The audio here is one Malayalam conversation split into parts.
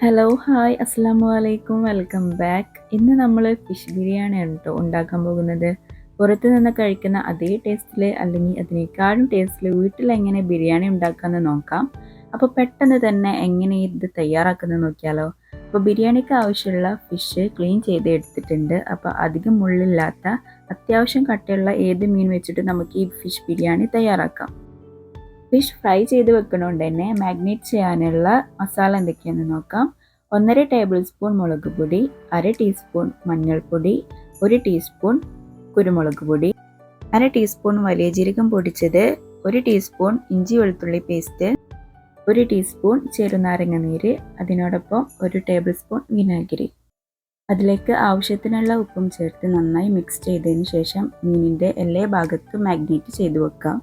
ഹലോ ഹായ് അസ്സാം വലൈക്കും വെൽക്കം ബാക്ക് ഇന്ന് നമ്മൾ ഫിഷ് ബിരിയാണിയാണ് കേട്ടോ ഉണ്ടാക്കാൻ പോകുന്നത്. പുറത്ത് നിന്ന് കഴിക്കുന്ന അതേ ടേസ്റ്റിൽ അല്ലെങ്കിൽ അതിനേക്കാളും ടേസ്റ്റിൽ വീട്ടിൽ എങ്ങനെ ബിരിയാണി ഉണ്ടാക്കാമെന്ന് നോക്കാം. അപ്പോൾ പെട്ടെന്ന് തന്നെ എങ്ങനെ ഇത് തയ്യാറാക്കുന്നത് നോക്കിയാലോ. അപ്പോൾ ബിരിയാണിക്ക് ആവശ്യമുള്ള ഫിഷ് ക്ലീൻ ചെയ്ത് എടുത്തിട്ടുണ്ട് അപ്പോൾ അധികം മുള്ളില്ലാത്ത അത്യാവശ്യം കട്ടയുള്ള ഏത് മീൻ വെച്ചിട്ട് നമുക്ക് ഈ ഫിഷ് ബിരിയാണി തയ്യാറാക്കാം. ഫിഷ് ഫ്രൈ ചെയ്ത് വെക്കണോണ്ട് തന്നെ മാഗ്നേറ്റ് ചെയ്യാനുള്ള മസാല എന്തൊക്കെയാണെന്ന് നോക്കാം. ഒന്നര ടേബിൾ സ്പൂൺ മുളക് പൊടി അര ടീസ്പൂൺ മഞ്ഞൾപ്പൊടി ഒരു ടീസ്പൂൺ കുരുമുളക് പൊടി അര ടീസ്പൂൺ വലിയ ജീരകം പൊടിച്ചത് ഒരു ടീസ്പൂൺ ഇഞ്ചി വെളുത്തുള്ളി പേസ്റ്റ് ഒരു ടീസ്പൂൺ ചെറുനാരങ്ങ നീര് അതിനോടൊപ്പം ഒരു ടേബിൾ സ്പൂൺ വിനാഗിരി. അതിലേക്ക് ആവശ്യത്തിനുള്ള ഉപ്പും ചേർത്ത് നന്നായി മിക്സ് ചെയ്തതിന് ശേഷം മീനിന്റെ എല്ലാ ഭാഗത്തും മാഗ്നേറ്റ് ചെയ്ത് വെക്കാം.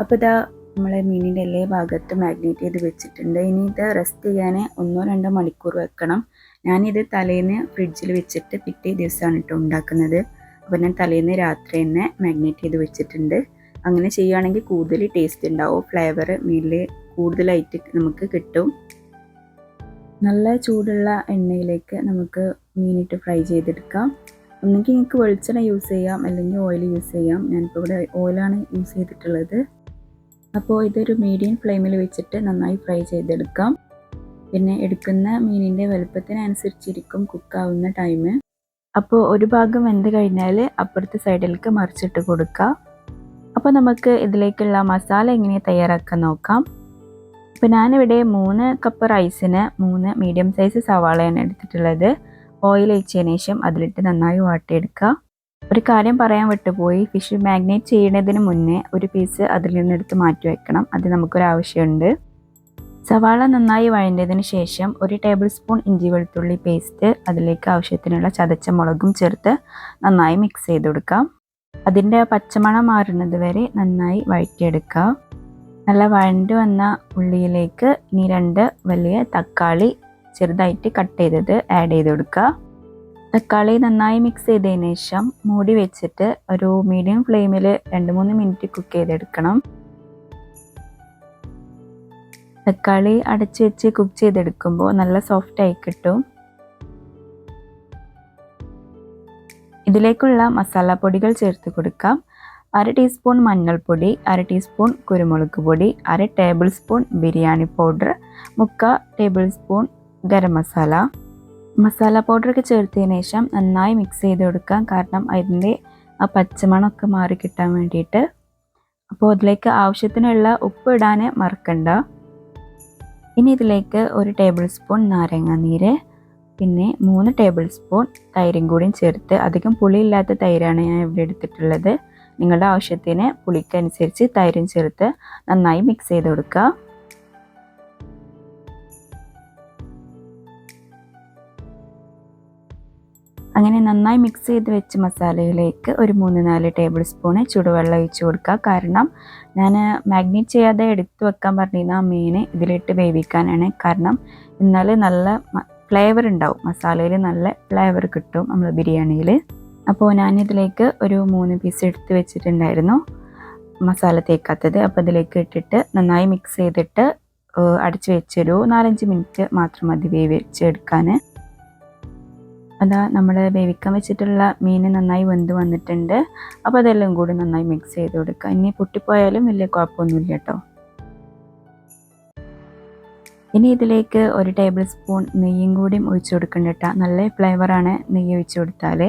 അപ്പോൾ ഇതാ നമ്മളെ മീനിന്റെ എല്ലാ ഭാഗത്തും മാഗ്നേറ്റ് ചെയ്ത് വെച്ചിട്ടുണ്ട്. ഇനി ഇത് റെസ്റ്റ് ചെയ്യാൻ ഒന്നോ രണ്ടോ മണിക്കൂർ വെക്കണം. ഞാനിത് തലേന്ന് ഫ്രിഡ്ജിൽ വെച്ചിട്ട് പിറ്റേ ദിവസമാണ് കേട്ടോ ഉണ്ടാക്കുന്നത്. അപ്പോൾ ഞാൻ തലേന്ന് രാത്രി തന്നെ മാഗ്നേറ്റ് ചെയ്ത് വെച്ചിട്ടുണ്ട്. അങ്ങനെ ചെയ്യുകയാണെങ്കിൽ കൂടുതൽ ടേസ്റ്റ് ഉണ്ടാവും. ഫ്ലേവർ മീനിൽ കൂടുതലായിട്ട് നമുക്ക് കിട്ടും. നല്ല ചൂടുള്ള എണ്ണയിലേക്ക് നമുക്ക് മീനിട്ട് ഫ്രൈ ചെയ്തെടുക്കാം. ഒന്നെങ്കിൽ നിങ്ങൾക്ക് വെളിച്ചെണ്ണ യൂസ് ചെയ്യാം അല്ലെങ്കിൽ ഓയിൽ യൂസ് ചെയ്യാം. ഞാനിപ്പോൾ ഇവിടെ ഓയിലാണ് യൂസ് ചെയ്തിട്ടുള്ളത്. അപ്പോൾ ഇതൊരു മീഡിയം ഫ്ലെയിമിൽ വെച്ചിട്ട് നന്നായി ഫ്രൈ ചെയ്തെടുക്കാം. പിന്നെ എടുക്കുന്ന മീനിന്റെ വലുപ്പത്തിനനുസരിച്ചിരിക്കും കുക്കാവുന്ന ടൈം അപ്പോൾ ഒരു ഭാഗം വെന്ത് കഴിഞ്ഞാൽ അപ്പുറത്തെ സൈഡിലേക്ക് മറിച്ചിട്ട് കൊടുക്കുക അപ്പോൾ നമുക്ക് ഇതിലേക്കുള്ള മസാല എങ്ങനെ തയ്യാറാക്കാൻ നോക്കാം. അപ്പോൾ ഞാനിവിടെ മൂന്ന് കപ്പ് റൈസിന് മൂന്ന് മീഡിയം സൈസ് സവാളയാണ് എടുത്തിട്ടുള്ളത്. ഓയിൽ ഒഴിച്ചതിന് ശേഷം അതിലിട്ട് നന്നായി വാട്ടിയെടുക്കുക ഒരു കാര്യം പറയാൻ വിട്ടുപോയി. ഫിഷ് മാഗ്നേറ്റ് ചെയ്യുന്നതിന് മുന്നേ ഒരു പീസ് അതിൽ നിന്നെടുത്ത് മാറ്റി വയ്ക്കണം അത് നമുക്കൊരു ആവശ്യമുണ്ട്. സവാള നന്നായി വഴണ്ടതിന് ശേഷം ഒരു ടേബിൾ സ്പൂൺ ഇഞ്ചി വെളുത്തുള്ളി പേസ്റ്റ് അതിലേക്ക് ആവശ്യത്തിനുള്ള ചതച്ച മുളകും ചേർത്ത് നന്നായി മിക്സ് ചെയ്ത് കൊടുക്കാം. അതിന്റെ പച്ചമണം മാറുന്നത് വരെ നന്നായി വഴറ്റിയെടുക്കാം. നല്ല വഴണ്ട് വന്ന ഉള്ളിയിലേക്ക് ഇനി രണ്ട് വലിയ തക്കാളി ചെറുതായിട്ട് കട്ട് ചെയ്തത് ആഡ് ചെയ്ത് കൊടുക്കുക തക്കാളി നന്നായി മിക്സ് ചെയ്തതിന് ശേഷം മൂടി വെച്ചിട്ട് ഒരു മീഡിയം ഫ്ലെയിമിൽ രണ്ട് മൂന്ന് മിനിറ്റ് കുക്ക് ചെയ്തെടുക്കണം. തക്കാളി അടച്ചു വെച്ച് കുക്ക് ചെയ്തെടുക്കുമ്പോൾ നല്ല സോഫ്റ്റ് ആയി കിട്ടും. ഇതിലേക്കുള്ള മസാലപ്പൊടികൾ ചേർത്ത് കൊടുക്കാം. അര ടീസ്പൂൺ മഞ്ഞൾപ്പൊടി അര ടീസ്പൂൺ കുരുമുളക് പൊടി അര ടേബിൾ സ്പൂൺ ബിരിയാണി പൗഡർ മുക്കാൽ ടേബിൾ സ്പൂൺ ഗരം മസാല. മസാല പൗഡറൊക്കെ ചേർത്തതിന് ശേഷം നന്നായി മിക്സ് ചെയ്ത് കൊടുക്കാം. കാരണം അതിന്റെ ആ പച്ചമണമൊക്കെ മാറി കിട്ടാൻ വേണ്ടിയിട്ട്. അപ്പോൾ അതിലേക്ക് ആവശ്യത്തിനുള്ള ഉപ്പ് ഇടാൻ മറക്കണ്ട. ഇനി ഇതിലേക്ക് ഒരു ടേബിൾ സ്പൂൺ നാരങ്ങ നീര് പിന്നെ മൂന്ന് ടേബിൾ സ്പൂൺ തൈരും കൂടിയും ചേർത്ത് അധികം പുളിയില്ലാത്ത തൈരാണ് ഞാൻ ഇവിടെ എടുത്തിട്ടുള്ളത്. നിങ്ങളുടെ ആവശ്യത്തിന് പുളിക്കനുസരിച്ച് തൈരും ചേർത്ത് നന്നായി മിക്സ് ചെയ്ത് കൊടുക്കുക. അങ്ങനെ നന്നായി മിക്സ് ചെയ്ത് വെച്ച മസാലയിലേക്ക് ഒരു മൂന്ന് നാല് ടേബിൾ സ്പൂണ് ചൂടുവെള്ളം ഒഴിച്ച് കൊടുക്കുക. കാരണം ഞാൻ മാഗ്നേറ്റ് ചെയ്യാതെ എടുത്തു വെക്കാൻ പറഞ്ഞിരുന്ന ആ മീൻ ഇതിലിട്ട് വേവിക്കാനാണ് കാരണം എന്നാൽ നല്ല ഫ്ലേവർ ഉണ്ടാവും. മസാലയിൽ നല്ല ഫ്ലേവർ കിട്ടും നമ്മൾ ബിരിയാണിയിൽ അപ്പോൾ ഞാനിതിലേക്ക് ഒരു മൂന്ന് പീസ് എടുത്ത് വെച്ചിട്ടുണ്ടായിരുന്നു മസാല തേക്കാത്തത്. അപ്പോൾ ഇതിലേക്ക് ഇട്ടിട്ട് നന്നായി മിക്സ് ചെയ്തിട്ട് അടച്ച് വെച്ചൊരു നാലഞ്ച് മിനിറ്റ് മാത്രം മതി വേവിച്ചെടുക്കാൻ അതാ നമ്മൾ വേവിക്കാൻ വെച്ചിട്ടുള്ള മീൻ നന്നായി വെന്ത് വന്നിട്ടുണ്ട്. അപ്പോൾ അതെല്ലാം കൂടി നന്നായി മിക്സ് ചെയ്ത് കൊടുക്കുക ഇനി പൊട്ടിപ്പോയാലും വലിയ കുഴപ്പമൊന്നുമില്ല കേട്ടോ. ഇനി ഇതിലേക്ക് ഒരു ടേബിൾ സ്പൂൺ നെയ്യും കൂടി ഒഴിച്ചു കൊടുക്കണ്ട കേട്ടോ. നല്ല ഫ്ലേവറാണ് നെയ്യ് ഒഴിച്ചു കൊടുത്താൽ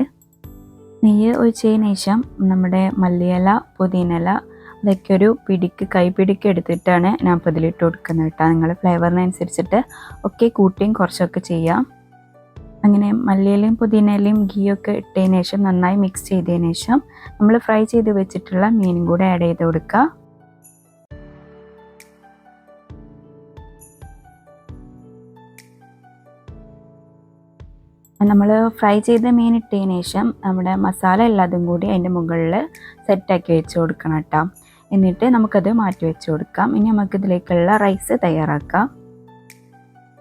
നെയ്യ് ഒഴിച്ചതിന് ശേഷം നമ്മുടെ മല്ലിയില പുതിനയില അതൊക്കെ ഒരു പിടിക്ക് കൈപിടിക്ക് എടുത്തിട്ടാണ് ഞാൻ അപ്പോൾ ഇതിലിട്ട് കൊടുക്കുന്നത് കേട്ടോ. നിങ്ങൾ ഫ്ലേവറിനനുസരിച്ചിട്ട് ഒക്കെ കൂട്ടിയും കുറച്ചൊക്കെ ചെയ്യാം. അങ്ങനെ മല്ലിയിലയും പുതിനയിലയും ഗീയൊക്കെ ഇട്ടതിന് ശേഷം നന്നായി മിക്സ് ചെയ്തതിന് ശേഷം നമ്മൾ ഫ്രൈ ചെയ്ത് വെച്ചിട്ടുള്ള മീനും കൂടെ ആഡ് ചെയ്ത് കൊടുക്കുക നമ്മൾ ഫ്രൈ ചെയ്ത മീൻ ഇട്ടതിന് ശേഷം നമ്മുടെ മസാല എല്ലാതും കൂടി അതിന്റെ മുകളിൽ സെറ്റാക്കി വെച്ച് കൊടുക്കണം കേട്ടോ എന്നിട്ട് നമുക്കത് മാറ്റി വെച്ച് കൊടുക്കാം. ഇനി നമുക്കിതിലേക്കുള്ള റൈസ് തയ്യാറാക്കാം.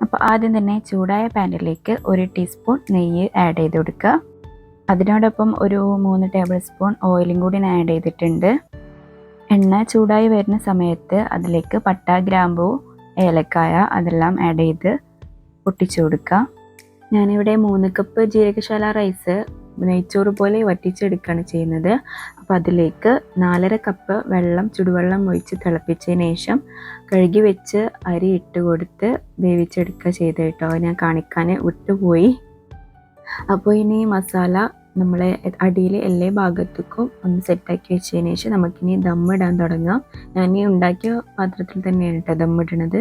അപ്പോൾ ആദ്യം തന്നെ ചൂടായ പാനിലേക്ക് ഒരു ടീസ്പൂൺ നെയ്യ് ആഡ് ചെയ്ത് കൊടുക്കുക. അതിനോടൊപ്പം ഒരു മൂന്ന് ടേബിൾ സ്പൂൺ ഓയിലും കൂടി ആഡ് ചെയ്തിട്ടുണ്ട്. എണ്ണ ചൂടായി വരുന്ന സമയത്ത് അതിലേക്ക് പട്ട ഗ്രാമ്പൂ ഏലക്കായ അതെല്ലാം ആഡ് ചെയ്ത് പൊട്ടിച്ചു കൊടുക്കുക. ഞാനിവിടെ മൂന്ന് കപ്പ് ജീരകശാല റൈസ് നെയ്ച്ചോറ് പോലെ വറ്റിച്ചെടുക്കുകയാണ് ചെയ്യുന്നത്. അപ്പോൾ അതിലേക്ക് നാലര കപ്പ് വെള്ളം ചുടുവെള്ളം ഒഴിച്ച് തിളപ്പിച്ചതിന് ശേഷം കഴുകി വെച്ച് അരി ഇട്ട് കൊടുത്ത് വേവിച്ചെടുക്കുക ചെയ്ത് കേട്ടോ. ഞാൻ കാണിക്കാൻ വിട്ടുപോയി. അപ്പോൾ ഇനി മസാല നമ്മളെ അടിയിൽ എല്ലാ ഭാഗത്തേക്കും ഒന്ന് സെറ്റാക്കി വെച്ചതിന് ശേഷം നമുക്കിനി ദമ്മിടാൻ തുടങ്ങാം. ഞാൻ ഈ ഉണ്ടാക്കിയ പാത്രത്തിൽ തന്നെയാണ് കേട്ടോ ദമ്മിടണത്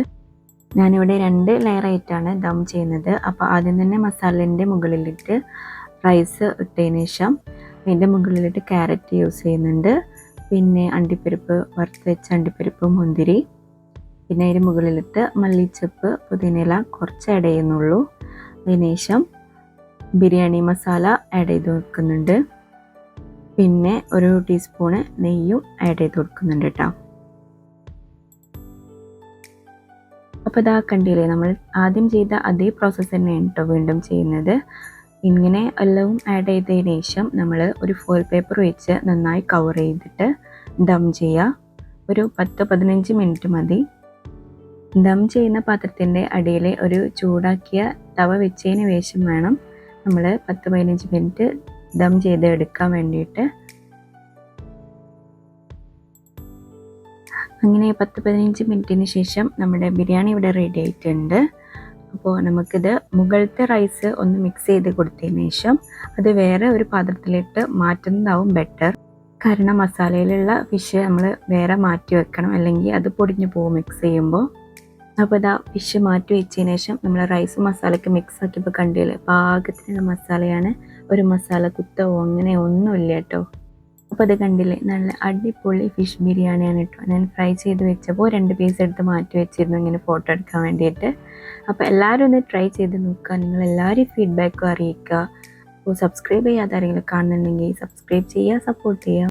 ഞാനിവിടെ രണ്ട് ലെയറായിട്ടാണ് ദം ചെയ്യുന്നത്. അപ്പോൾ ആദ്യം തന്നെ മസാലേന്റെ മുകളിലിട്ട് റൈസ് ഇട്ടതിന് ശേഷം അതിന്റെ മുകളിലിട്ട് ക്യാരറ്റ് യൂസ് ചെയ്യുന്നുണ്ട്. പിന്നെ അണ്ടിപ്പരിപ്പ് വറുത്ത് വെച്ച അണ്ടിപ്പരിപ്പ് മുന്തിരി. പിന്നെ അതിന് മുകളിലിട്ട് മല്ലിച്ചപ്പ് പുതിനയില കുറച്ച് ആഡ് ചെയ്യുന്നുള്ളൂ. അതിനുശേഷം ബിരിയാണി മസാല ആഡ് ചെയ്ത് കൊടുക്കുന്നുണ്ട്. പിന്നെ ഒരു ടീസ്പൂണ് നെയ്യും ആഡ് ചെയ്ത് കൊടുക്കുന്നുണ്ട് കേട്ടോ. അപ്പോൾ ഇതാ കണ്ടില്ലേ നമ്മൾ ആദ്യം ചെയ്ത അതേ പ്രോസസ്സ് തന്നെയാണ് കേട്ടോ വീണ്ടും ചെയ്യുന്നത്. ഇങ്ങനെ എല്ലാം ആഡ് ചെയ്തതിന് ശേഷം നമ്മൾ ഒരു ഫോയിൽ പേപ്പർ വെച്ച് നന്നായി കവർ ചെയ്തിട്ട് ദം ചെയ്യുക ഒരു പത്ത് പതിനഞ്ച് മിനിറ്റ് മതി. ദം ചെയ്യുന്ന പാത്രത്തിന്റെ അടിയിൽ ഒരു ചൂടാക്കിയ തവ വെച്ചതിന് ശേഷം വേണം നമ്മൾ പത്ത് പതിനഞ്ച് മിനിറ്റ് ദം ചെയ്ത് എടുക്കാൻ വേണ്ടിയിട്ട്. അങ്ങനെ പത്ത് പതിനഞ്ച് മിനിറ്റിന് ശേഷം നമ്മുടെ ബിരിയാണി ഇവിടെ റെഡി ആയിട്ടുണ്ട്. അപ്പോൾ നമുക്കിത് മുകളിലത്തെ റൈസ് ഒന്ന് മിക്സ് ചെയ്ത് കൊടുത്തതിന് ശേഷം അത് വേറെ ഒരു പാത്രത്തിലിട്ട് മാറ്റുന്നതാവും ബെറ്റർ കാരണം മസാലയിലുള്ള ഫിഷ് നമ്മൾ വേറെ മാറ്റി വെക്കണം. അല്ലെങ്കിൽ അത് പൊടിഞ്ഞു പോകും മിക്സ് ചെയ്യുമ്പോൾ അപ്പോൾ ഇതാ ഫിഷ് മാറ്റി വെച്ചതിന് ശേഷം നമ്മൾ റൈസ് മസാലയ്ക്ക് മിക്സ് ആക്കിയപ്പോൾ കണ്ടില്ലേ? പാകത്തിനുള്ള മസാലയാണ്. ഒരു മസാല കുത്തവോ അങ്ങനെ ഒന്നുമില്ല കേട്ടോ. അപ്പോൾ അത് കണ്ടില്ലേ? നല്ല അടിപൊളി ഫിഷ് ബിരിയാണിയാണ് കേട്ടോ. ഞാൻ ഫ്രൈ ചെയ്ത് വെച്ചപ്പോൾ രണ്ട് പീസ് എടുത്ത് മാറ്റി വെച്ചിരുന്നു. ഇങ്ങനെ ഫോട്ടോ എടുക്കാൻ വേണ്ടിയിട്ട്. അപ്പോൾ എല്ലാവരും ഒന്ന് ട്രൈ ചെയ്ത് നോക്കുക. നിങ്ങൾ എല്ലാവരും ഫീഡ്ബാക്കും അറിയിക്കുക. അപ്പോൾ സബ്സ്ക്രൈബ് ചെയ്യാതെ ആരെങ്കിലും കാണുന്നുണ്ടെങ്കിൽ സബ്സ്ക്രൈബ് ചെയ്യുക സപ്പോർട്ട് ചെയ്യുക.